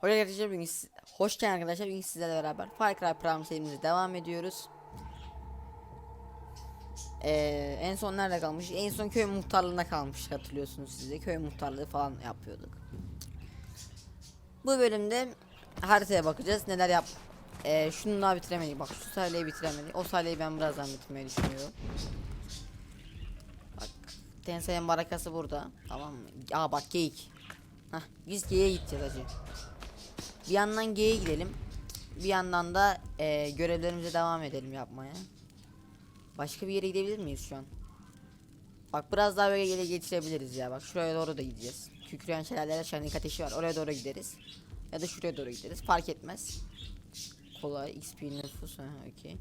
Hoş arkadaşlar bugün hoş geldin arkadaşlar bugün sizlerle beraber Far Cry Prime serimize devam ediyoruz. Ee, en son nerede kalmış? En son köy muhtarlığında kalmış hatırlıyorsunuz size köy muhtarlığı falan yapıyorduk. Bu bölümde haritaya bakacağız neler yap. Ee, şunu daha bitiremedik bak şu sahneyi bitiremedik o sahneyi ben birazdan bitirmeyi düşünüyorum. Bak Tensei'nin barakası burada tamam mı? Aa bak geyik. Hah biz geyiğe gideceğiz hacı. Bir yandan G'ye gidelim. Bir yandan da e, görevlerimize devam edelim yapmaya. Başka bir yere gidebilir miyiz şu an? Bak biraz daha böyle gele geçirebiliriz ya. Bak şuraya doğru da gideceğiz. Kükreyen şelaleler şenlik ateşi var. Oraya doğru gideriz. Ya da şuraya doğru gideriz. Fark etmez. Kolay. XP nüfus. Okey.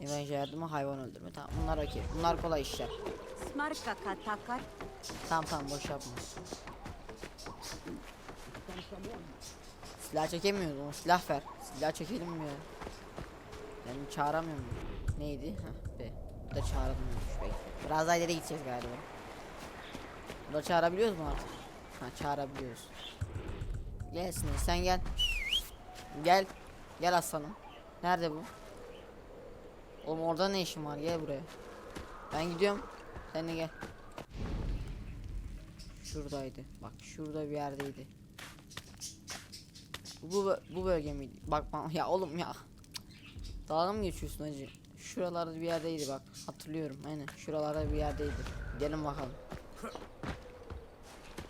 Evanje yardımı hayvan öldürme. Tamam bunlar okey. Bunlar kolay işler. Tamam tamam boş yapma. Silah çekemiyoruz onu silah ver. Silah çekelim mi ya? Ben çağıramıyorum. Neydi? Ha be. Bu da çağıramıyormuş bekle. Biraz daha ileri gideceğiz galiba. Bu da çağırabiliyoruz mu artık? Ha çağırabiliyoruz. Gelsin sen gel. Gel. Gel aslanım. Nerede bu? Oğlum orada ne işin var? Gel buraya. Ben gidiyorum. Sen de gel. Şuradaydı. Bak şurada bir yerdeydi. Bu bu bölge miydi? Bak bak ya oğlum ya. Dalga mı geçiyorsun hacı? Şuralarda bir yerdeydi bak. Hatırlıyorum. Aynen. Şuralarda bir yerdeydi. Gidelim bakalım.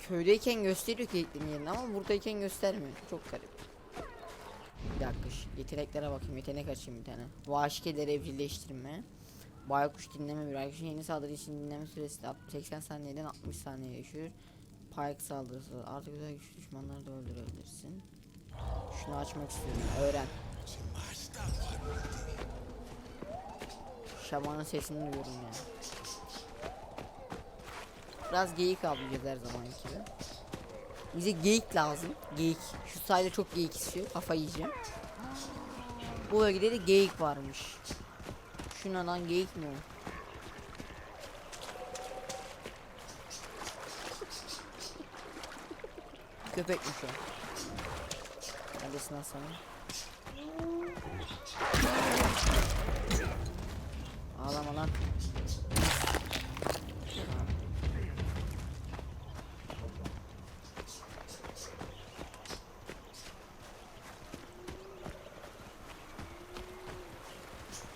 Köydeyken gösteriyor kekliğin yerini ama buradayken göstermiyor. Çok garip. Bir dakika yeteneklere bakayım. Yetenek açayım bir tane. Vahşikeleri evcilleştirme. Baykuş dinleme bir arkadaşın yeni saldırı için dinleme süresi de 80 saniyeden 60 saniye yaşıyor. Pike saldırısı artık özel güçlü düşmanları da öldürebilirsin. Şunu açmak istiyorum. Öğren. Şamanın sesini duyuyorum ya. Biraz geyik avlayacağız her zaman gibi. Bize geyik lazım. Geyik. Şu sayede çok geyik istiyor. Kafa yiyeceğim. Bu bölgede de geyik varmış. Şuna lan geyik mi o? Köpekmiş o. Neredesin aslanım? Ağlama lan.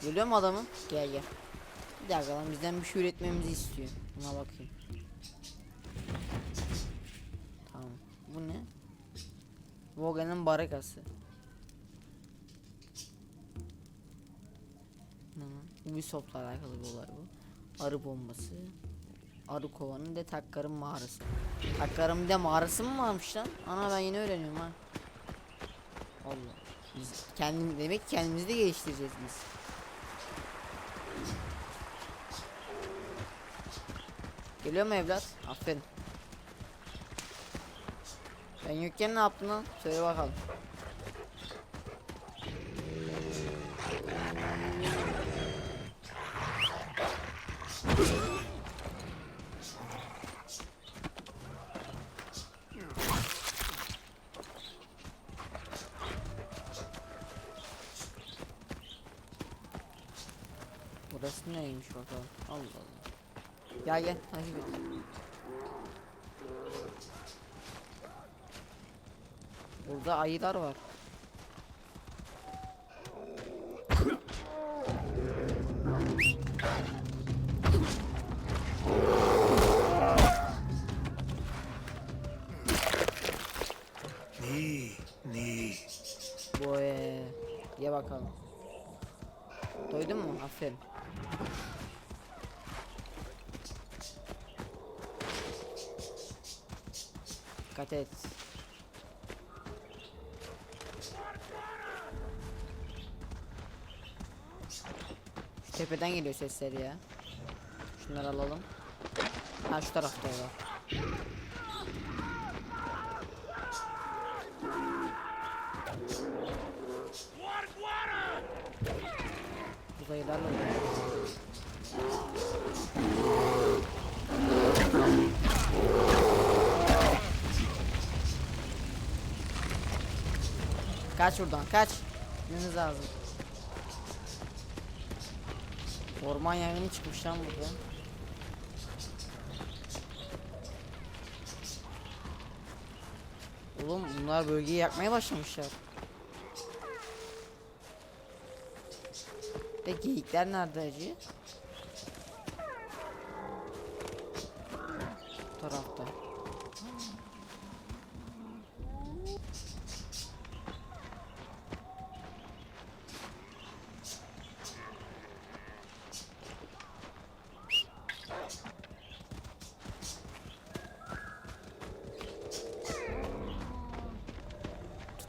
Geliyor mu adamı? Gel gel. Bir dakika lan bizden bir şey üretmemizi istiyor. Buna bakayım. Tamam. Bu ne? Vogan'ın barakası. Ubisoft'la alakalı bir olay bu. Arı bombası. Arı kovanı de Takkar'ın mağarası. Takkar'ın bir de mağarası mı varmış lan? Ana ben yeni öğreniyorum ha. Allah. Biz kendim demek kendimizi de geliştireceğiz biz. Geliyor mu evlat? Aferin. Ben yokken ne yaptın lan? Söyle bakalım. Burası neymiş bakalım. Allah Allah. Gel gel takip et. Burada ayılar var. Ni, ni. Ee, ye bakalım. Doydun mu? Aferin. Dikkat et. Şu tepeden geliyor sesleri ya. Şunları alalım. Ha şu tarafta var. Uzaylılarla. Kaç buradan kaç. Gitmemiz lazım. Orman yangını çıkmış lan burada. Oğlum bunlar bölgeyi yakmaya başlamışlar. De geyikler nerede acı? Bu tarafta.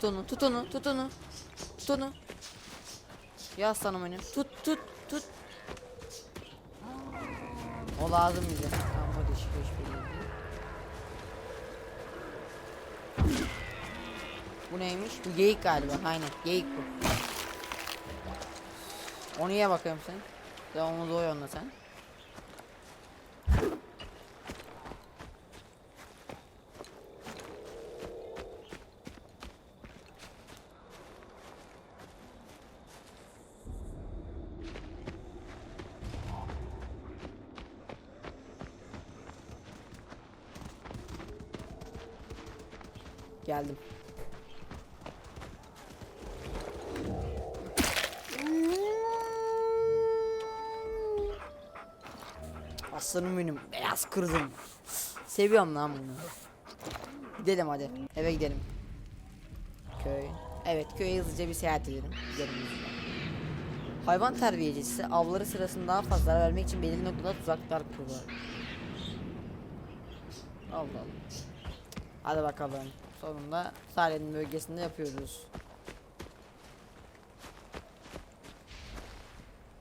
Tut onu, tut onu, tut onu. Tut onu. Ya aslanım benim. Tut, tut, tut. O lazım bize. Tamam şu beş bir Bu neymiş? Bu geyik galiba. Aynen, geyik bu. Onu ye bakayım sen. Onu doy onunla sen. Geldim. Aslanım benim. Beyaz kırdım. Seviyorum lan bunu. Gidelim hadi. Eve gidelim. Köy. Evet köye hızlıca bir seyahat edelim. Gidelim. Hayvan terbiyecisi avları sırasında daha fazla zarar vermek için belirli noktada tuzaklar kuruyor. Allah Allah. Hadi bakalım. Sonunda Salih'in bölgesinde yapıyoruz.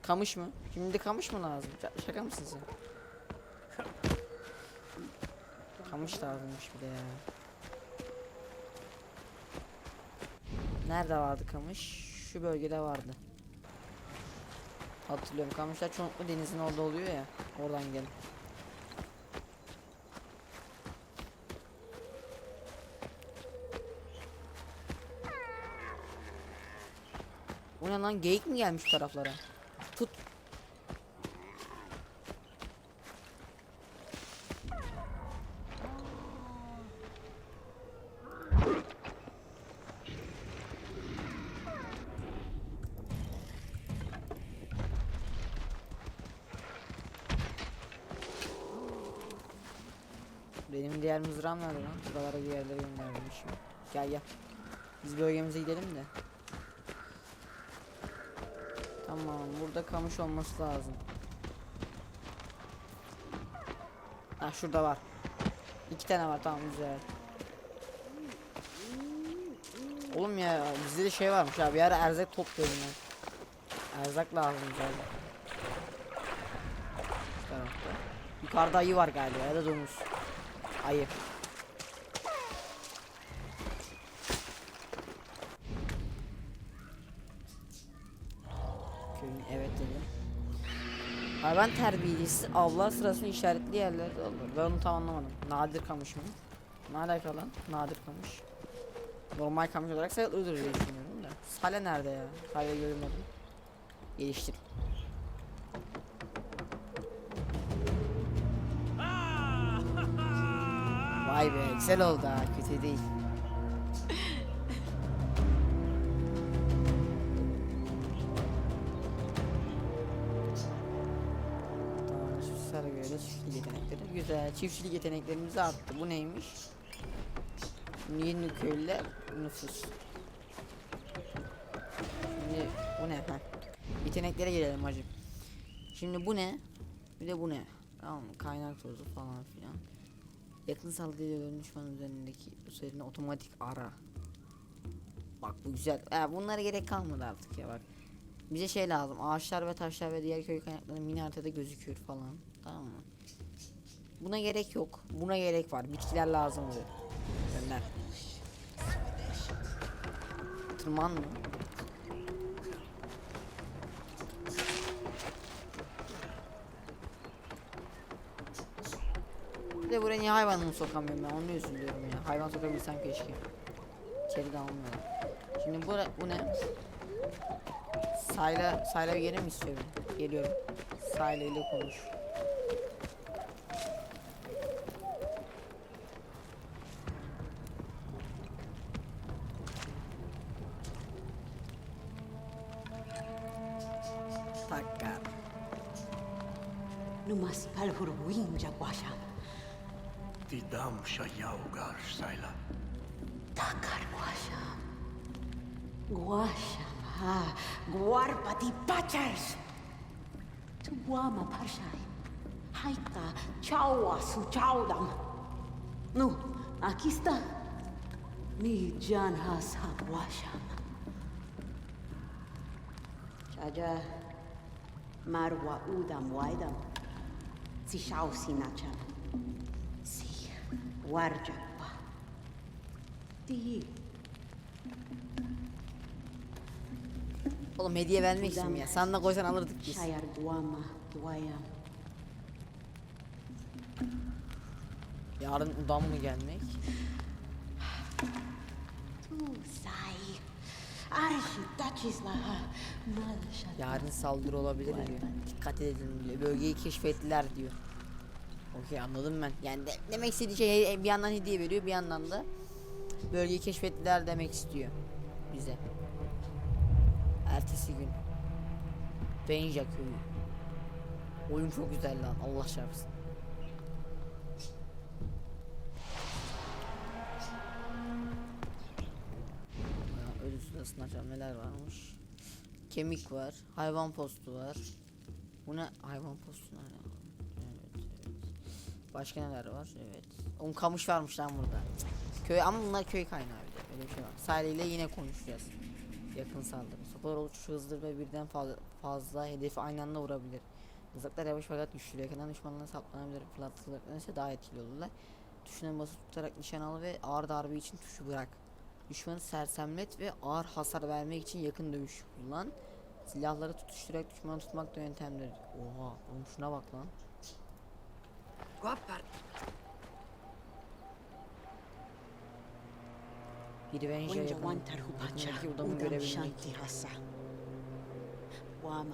Kamış mı? Şimdi kamış mı lazım? Şaka mısın sen? Kamış lazımmış bir de ya. Nerede vardı kamış? Şu bölgede vardı. Hatırlıyorum. Kamışlar çoğunlukla denizin orada oluyor ya. Oradan gelin. Ne lan geyik mi gelmiş taraflara? Tut. Benim diğer mızrağım nerede lan? Buralara bir yerlere göndermişim. Gel gel. Biz bölgemize gidelim de. Tamam burada kamış olması lazım. Ha şurada var. İki tane var tamam güzel. Oğlum ya bizde de şey varmış abi ara erzak topluyorum ben. Erzak lazım bize. Şu tarafta. Yukarıda ayı var galiba ya da domuz. Ayı. Evet dedi. Hayvan terbiyecisi avlar sırasında işaretli yerlerde olur. Ben onu tam anlamadım. Nadir kamış mı? Ne alaka lan? Nadir kamış. Normal kamış olarak sayılırdır diye düşünüyorum da. Sale nerede ya? Sale görmedim. Geliştir. Vay be güzel oldu ha kötü değil. Güzel çiftçilik yeteneklerimiz arttı. Bu neymiş? Yeni köylüler nüfus. Şimdi bu ne? Heh. Yeteneklere gelelim hacım. Şimdi bu ne? Bir de bu ne? Tamam? Kaynak tozu falan filan. Yakın saldırıya dönen düşman üzerindeki üzerine otomatik ara. Bak bu güzel. Ha, bunlara gerek kalmadı artık ya bak. Bize şey lazım. Ağaçlar ve taşlar ve diğer köy kaynakları mini haritada gözüküyor falan. Tamam mı? Buna gerek yok. Buna gerek var. Bitkiler lazım oluyor. Gönder. Tırman mı? Bir de buraya niye hayvanımı sokamıyorum ben onu üzülüyorum ya. Hayvan sokabilsem keşke. içeri de almıyorum. Şimdi bu, bu ne? Sayla, Sayla bir yere mi istiyor? Geliyorum. Sayla ile konuş. más palburbuín ya guaya. Tidam shayau gar saila. Takar guaya. Guaya ma. Guarpati pachas. Tuama parshai. Haika chaua su chaudam. Nu, aquí está. Mi jan has ha guayam. Chaja. Marwa udam waidam. Si shao sinacham. Si warjakpa. Di. Oğlum hediye vermek istiyorum ya. Sanına koysan alırdık biz. Shayar guama duayam. Yarın udan mı gelmek? Tu sai. Yarın saldırı olabilir diyor. Dikkat edin diyor. Bölgeyi keşfettiler diyor. Okey anladım ben. Yani de, demek istediği şey bir yandan hediye veriyor bir yandan da bölgeyi keşfettiler demek istiyor bize. Ertesi gün. Benja köyü. Oyun çok güzel lan Allah çarpsın. Sırasında açan neler varmış? Kemik var, hayvan postu var. Bu ne? Hayvan postu nerede? Evet, evet. Başka neler var? Evet. Un kamış varmış lan burada. Köy ama bunlar köy kaynağı bir de. Öyle bir şey var. Sahile ile yine konuşacağız. Yakın saldırı. Sopalar uçuş hızlıdır ve birden fazla, fazla hedefi aynı anda vurabilir. Mızraklar yavaş fakat güçlü. Yakından düşmanlarına saplanabilir. Fırlattıklarında ise daha etkili olurlar. Tuşuna basıp tutarak nişan al ve ağır darbe için tuşu bırak. Düşmanı sersemlet ve ağır hasar vermek için yakın dövüş kullan. Silahları tutuşturarak düşmanı tutmak da yöntemdir. Oha, oğlum şuna bak lan. Biri Venja Winja yakın. Yakındaki odamı görebilmek.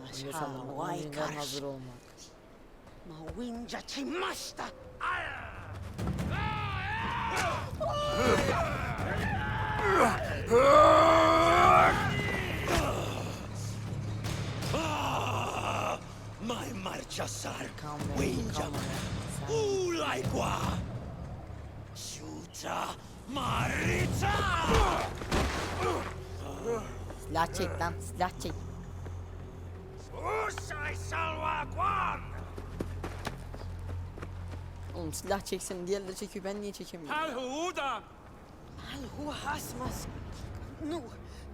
önceden karsh. hazır olmak. Ma winja chimashta. Kan ve. Sen- Ulaikwa. Shuta Marita. Silah çek lan, silah çek. Usai Salwa Kwan. Oğlum silah çeksin, diğerleri çekiyor. Ben niye çekemiyorum? Alhuda. Al hu hasmas. Nu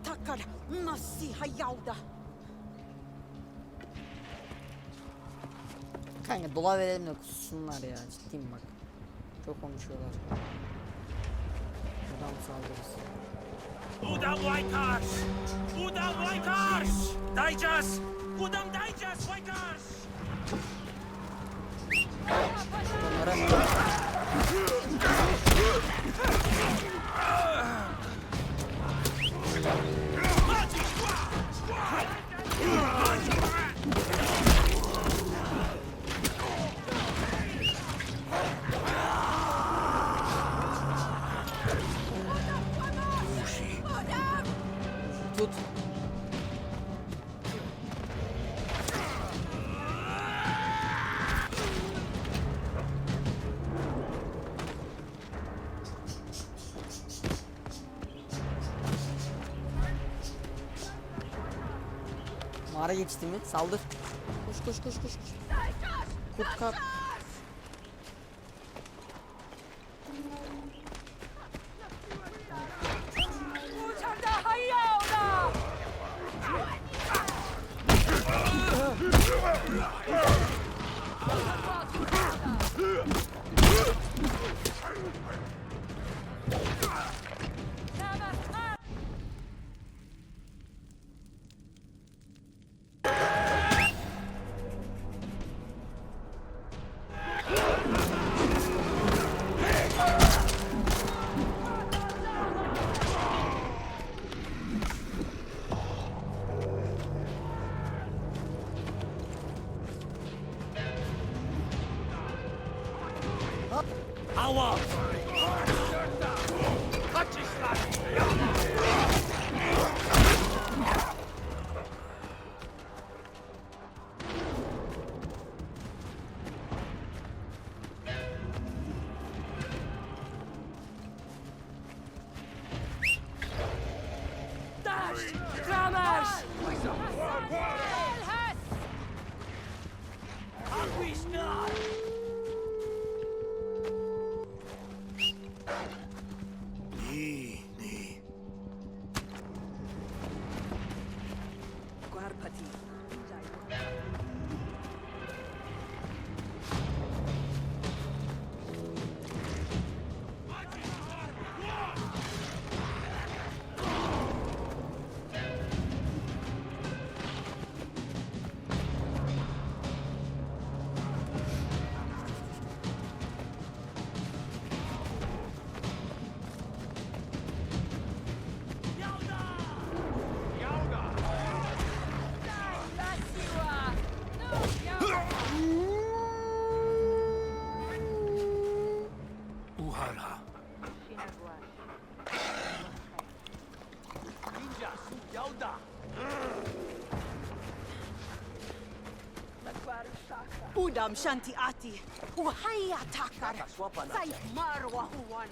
takar nasi hayauda. Kanka dola verelim de kussunlar ya. Ciddiyim bak. Çok konuşuyorlar. Adam saldırısı. Udam Waikars. Udam Waikars. Daijas. Udam Daijas Waikars. Onlara tut. Mağara geçti mi? Saldır. Koş koş koş koş. koş. Kurt kap. Dam Shanti Ati, Uhaya Takar, Sai Marwa Huan.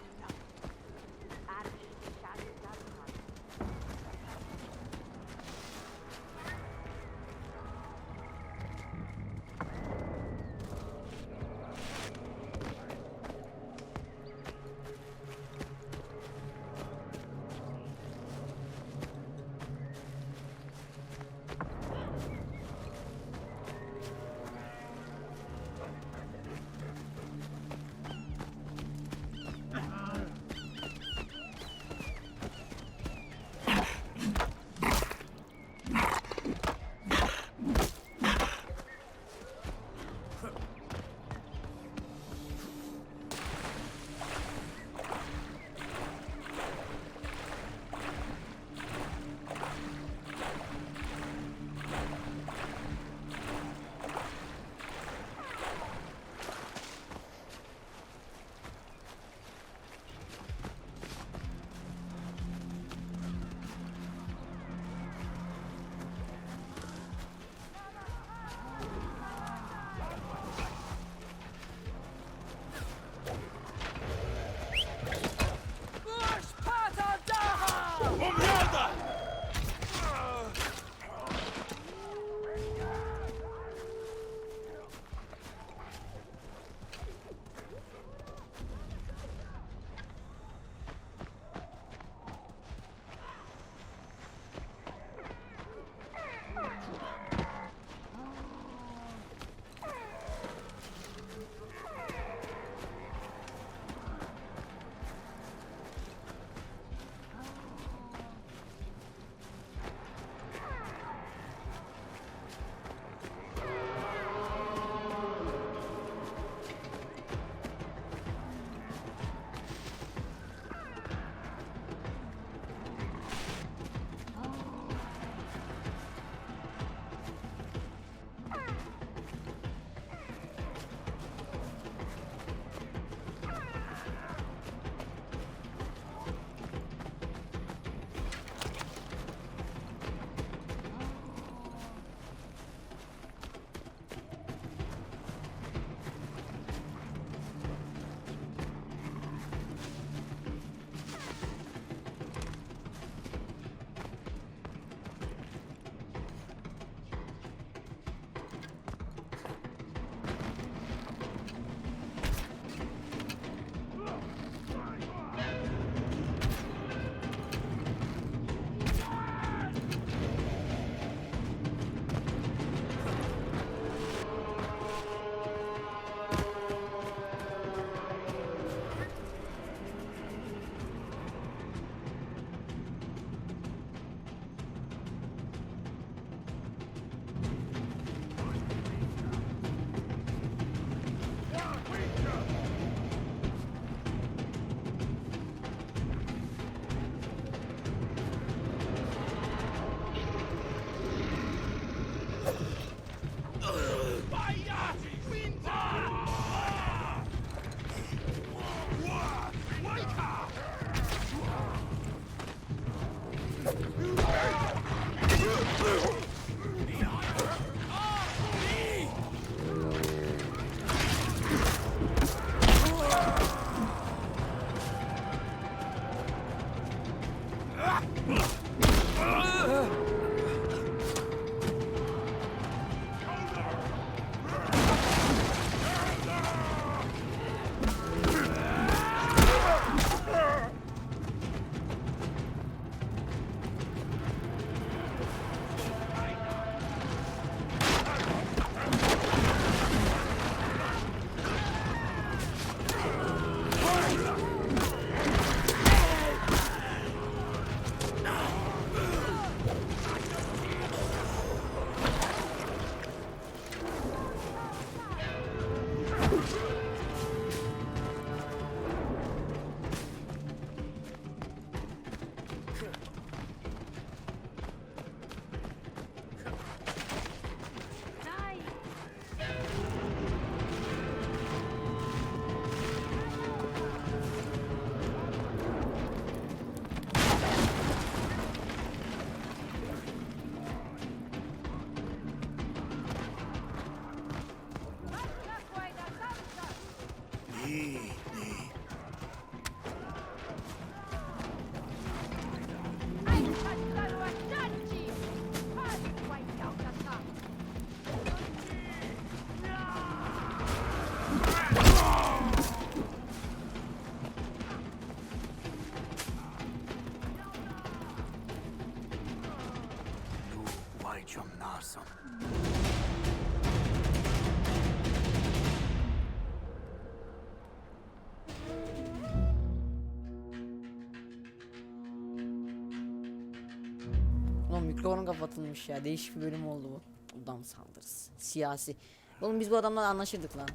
Mikrofon kapatılmış ya. Değişik bir bölüm oldu bu. Adam saldırısı. Siyasi. Oğlum biz bu adamla anlaşırdık lan.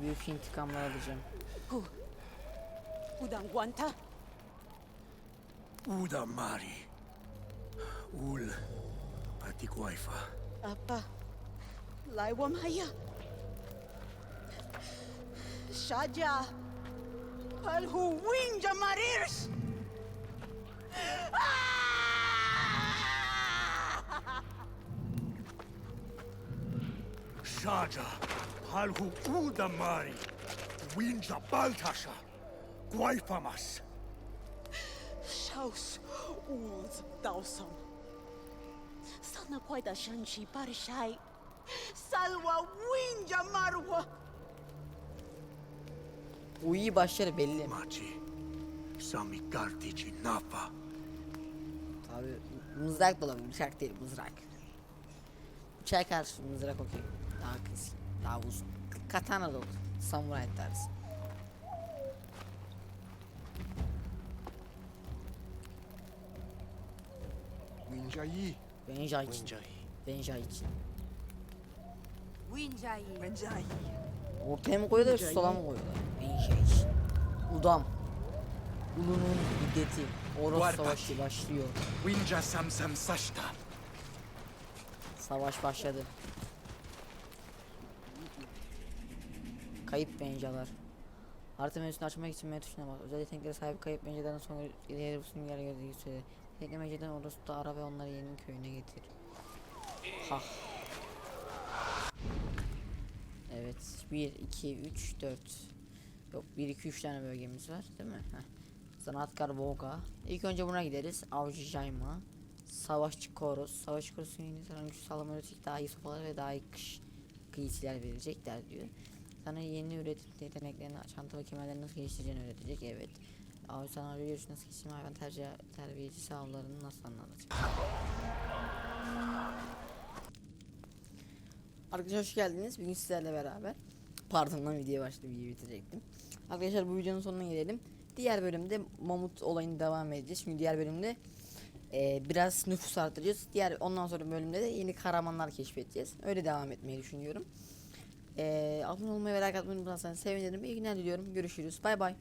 Büyük intikamlar alacağım. Hu. Udang guanta. Uda Mari. Ul. Atiguaifa. Apa? Laiwam haya. Shaja. Alhu winja marirs. Shaja. Halhu Uda Mari. Winja Baltasha. Guaifamas. Shaus uz dausam. Sana quaida shanchi parishai. Salwa winja marwa. Bu iyi başları belli. Machi. Sami Gartici Nafa. Abi mızrak da olabilir. Bıçak değil mızrak. Bıçak karşı mızrak okey. Daha keskin. Daha uzun. Katana da olur. Samuray tarzı. Winjai. Benja için. Benja için. Winjai. Ortaya mı koyuyorlar sola mı koyuyorlar? İçin. Udam. Ulunun hiddeti. Oros savaşı başlıyor. Winja Samsam Sashta. Savaş başladı. Kayıp bencalar. Harita menüsünü açmak için M tuşuna bas. Özel yeteneklere sahip kayıp bencaların sonra ileri busun yer gördüğü söyle. Yetenekli bencadan orası da ara ve onları yeni köyüne getir. Ha. Evet. 1, 2, 3, 4. Yok 1, 2, 3 tane bölgemiz var değil mi? Heh. Sanatkar Volga. İlk önce buna gideriz. Avcı Jayma. Savaşçı Koros. Savaşçı Koros'un yeni sana güç sağlama üretecek daha iyi sopalar ve daha iyi kış giysiler verecekler diyor. Sana yeni üretim yeteneklerini, çanta ve kemerleri nasıl geliştireceğini öğretecek. Evet. Avcı sana avcı görüşü nasıl geliştirme hayvan tercih terbiyecisi avlarını nasıl anlatacak. Arkadaşlar hoş geldiniz. Bugün sizlerle beraber pardon lan videoya başladı videoyu bitirecektim. Arkadaşlar bu videonun sonuna gelelim. Diğer bölümde mamut olayını devam edeceğiz. Şimdi diğer bölümde e, biraz nüfus artıracağız. Diğer ondan sonra bölümde de yeni kahramanlar keşfedeceğiz. Öyle devam etmeyi düşünüyorum. E, abone olmayı ve like atmayı unutmazsanız sevinirim. İyi günler diliyorum. Görüşürüz. Bay bay.